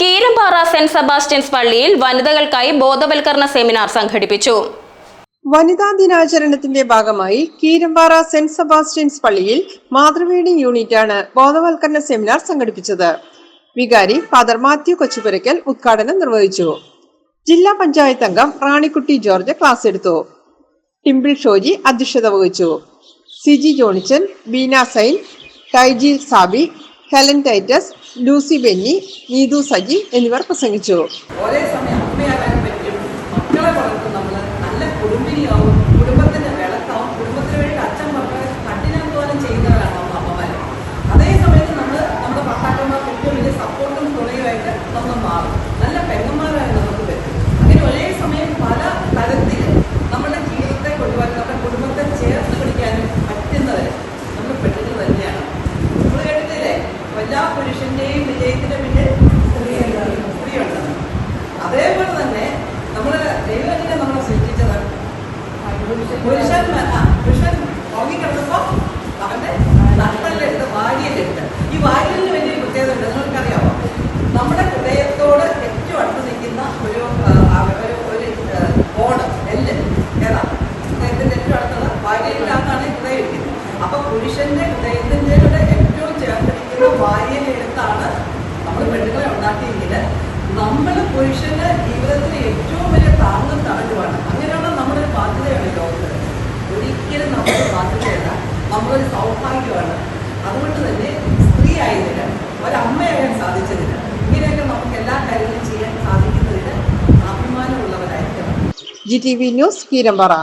Keerampara saint Sebastian's പള്ളിയിൽ വനിതകൾക്കായി ബോധവൽക്കരണ seminar സംഘടിപ്പിച്ചു. വനിതാ ദിനാചരണത്തിന്റെ ഭാഗമായി കീരമ്പാറ സെന്റ് സെബാസ്റ്റ്യൻസ് പള്ളിയിൽ മാതൃവേണി യൂണിറ്റാണ് ബോധവൽക്കരണ സെമിനാർ സംഘടിപ്പിച്ചത്. വികാരി ഫാദർ മാത്യു കൊച്ചുപുരയ്ക്കൽ ഉദ്ഘാടനം നിർവഹിച്ചു. ജില്ലാ പഞ്ചായത്ത് അംഗം റാണിക്കുട്ടി ജോർജ് ക്ലാസ് എടുത്തു. ടിംപിൾ ഷോജി അധ്യക്ഷത വഹിച്ചു. Siji Johnichan Beena Sain Taiji Sabi Helen Titus Lucy Benny Neethu Saji എന്നിവർ പ്രസംഗിച്ചു. ഒരേ സമയം പറ്റും. നമ്മൾ നല്ല കുടുംബത്തിന് വേണ്ടി അച്ഛൻ കഠിനാധ്വാനം അതേ സമയത്ത് നമ്മൾ നമ്മുടെ സപ്പോർട്ടും നമ്മൾ മാറും നല്ല പെങ്ങന്മാരായി നമുക്ക് പറ്റും അങ്ങനെ ഒരേ സമയം പല തരത്തിൽ നമ്മുടെ ജീവിതത്തെ കൊണ്ടുപോകാൻ നമ്മുടെ കുടുംബത്തെ ചേർത്ത് പിടിക്കാനും പറ്റുന്നവർ നമ്മൾ പെണ്ണുങ്ങൾ തന്നെയാണ് നമ്മൾ കേട്ടിട്ടില്ലേ എല്ലാ പുരുഷന്റെയും വിജയത്തിന്റെ പിന്നിൽ അതേപോലെ തന്നെ നമ്മൾ ദൈവത്തിനെ നമ്മളെ സൃഷ്ടിച്ചത് പുരുഷൻ പുരുഷൻ ഉറങ്ങിക്കിടന്നപ്പോ നമ്മൾ പുരുഷന്റെ ജീവിതത്തിന് ഏറ്റവും വലിയ താങ്ങും തടഞ്ഞുമാണ്. അങ്ങനെയുള്ള നമ്മുടെ ബാധ്യതയാണ് ലോകത്ത്. ഒരിക്കലും നമ്മുടെ ബാധ്യതയല്ല നമ്മളൊരു സൗഭാഗ്യമാണ്. അതുകൊണ്ട് തന്നെ സ്ത്രീ ആയതിന് ഒരമ്മയാകാൻ സാധിച്ചതിന് ഇങ്ങനെയൊക്കെ നമുക്ക് എല്ലാ കാര്യങ്ങളും ചെയ്യാൻ സാധിക്കുന്നതിന് അഭിമാനമുള്ളവരായിരിക്കണം. G T V News Keerampara